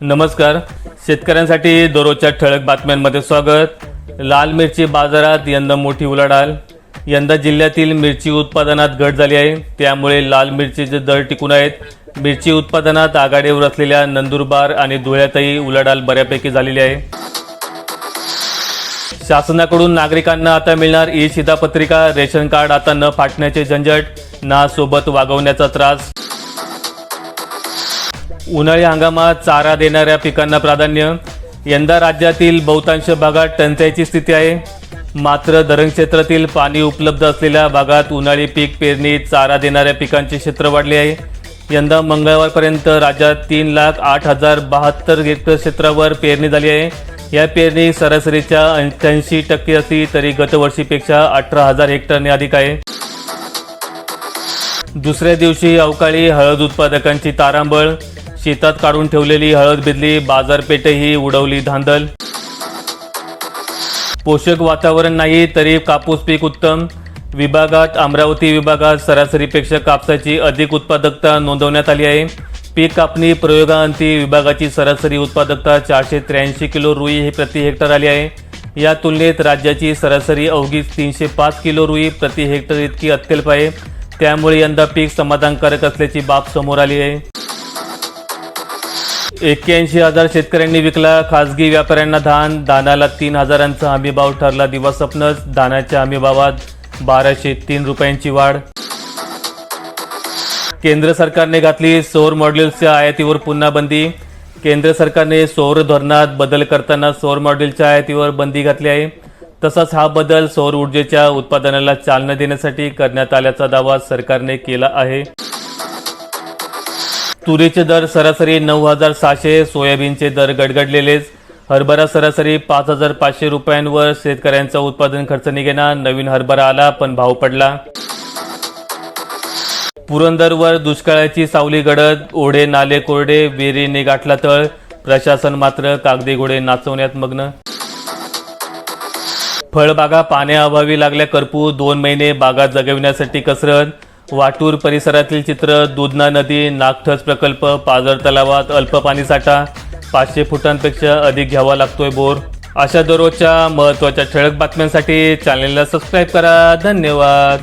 नमस्कार. शेतकऱ्यांसाठी दररोजच्या ठळक बातम्यांमध्ये स्वागत. लाल मिरची बाजारात यंदा मोठी उलाढाल. यंदा जिल्ह्यातील मिरची उत्पादनात घट झाली आहे. त्यामुळे लाल मिरचीचे दर टिकून आहेत. मिरची उत्पादनात आघाडीवर असलेल्या नंदुरबार आणि धुळ्यातही उलाढाल बऱ्यापैकी झालेली आहे. शासनाकडून नागरिकांना आता मिळणार ई शिधापत्रिका रेशन कार्ड आता न फाटण्याचे झंझट ना सोबत वागवण्याचा त्रास. उन्हाळी हंगामात चारा देणाऱ्या पिकांना प्राधान्य. यंदा राज्यातील बहुतांश भागात टंचाईची स्थिती आहे. मात्र धरण क्षेत्रातील पाणी उपलब्ध असलेल्या भागात उन्हाळी पीक पेरणी चारा देणाऱ्या पिकांचे क्षेत्र वाढले आहे. यंदा मंगळवारपर्यंत राज्यात तीन लाख आठ हजार बहात्तर हेक्टर क्षेत्रावर पेरणी झाली आहे. या पेरणी सरासरीच्या अठ्ठ्याऐंशी टक्के असली तरी गतवर्षीपेक्षा अठरा हजार हेक्टरने अधिक आहे. दुसऱ्या दिवशी अवकाळी हळद उत्पादकांची तारांबळ. शेतात काढून ठेवलेली हळद बिदली बाजारपेठही उडवली धांदल. पोषक वातावरण नाही तरी कापूस पीक उत्तम. विभागात अमरावती विभागात सरासरीपेक्षा कापसाची अधिक उत्पादकता नोंदवण्यात आली आहे. पीक कापणी प्रयोगांती विभागाची सरासरी उत्पादकता चारशे त्र्याऐंशी किलो रुई ही प्रति हेक्टर आली आहे. या तुलनेत राज्याची सरासरी अवघी तीनशे पाच किलो रुई प्रति हेक्टर इतकी अत्यल्प आहे. त्यामुळे यंदा पीक समाधानकारक असल्याची बाब समोर आली आहे. एक्क्याऐंशी हजार शेतकऱ्यांनी विकला खासगी व्यापाऱ्यांना धान. धानाला तीन हजारांचा हमीभाव ठरला दिवास्वप्नच धानाच्या हमीभावात बाराशे तीन रुपयांची वाढ. केंद्र सरकारने घातली सौर मॉड्यूल्सच्या आयातीवर पुन्हा बंदी. केंद्र सरकारने सौर धोरणात बदल करताना सौर मॉड्यूलच्या आयातीवर बंदी घातली आहे. तसाच हा बदल सौर ऊर्जेच्या उत्पादनाला चालना देण्यासाठी करण्यात आल्याचा दावा सरकारने केला आहे. तुरीचे दर सरासरी नऊ हजार सहाशे सोयाबीनचे दर गडगडलेलेच. हरभरा सरासरी पाच हजार पाचशे रुपयांवर शेतकऱ्यांचा उत्पादन खर्च निघेना नवीन हरभरा आला पण भाव पडला. पुरंदरवर दुष्काळाची सावली गडद ओढे नाले कोरडे विहिरीने गाठला तळ प्रशासन मात्र कागदी घोडे नाचवण्यात मग्न. फळबागा पाण्याअभावी लागल्या करपू दोन महिने बागा जगविण्यासाठी कसरत वाटूर परिसरातील चित्र दुधना नदी नागठस प्रकल्प पाझर तलावात अल्प पाणीसाठा पाचशे फुटांपेक्षा अधिक घ्यावा लागतोय बोर. अशा दररोजच्या महत्त्वाच्या ठळक बातम्यांसाठी चॅनलला सबस्क्राईब करा. धन्यवाद.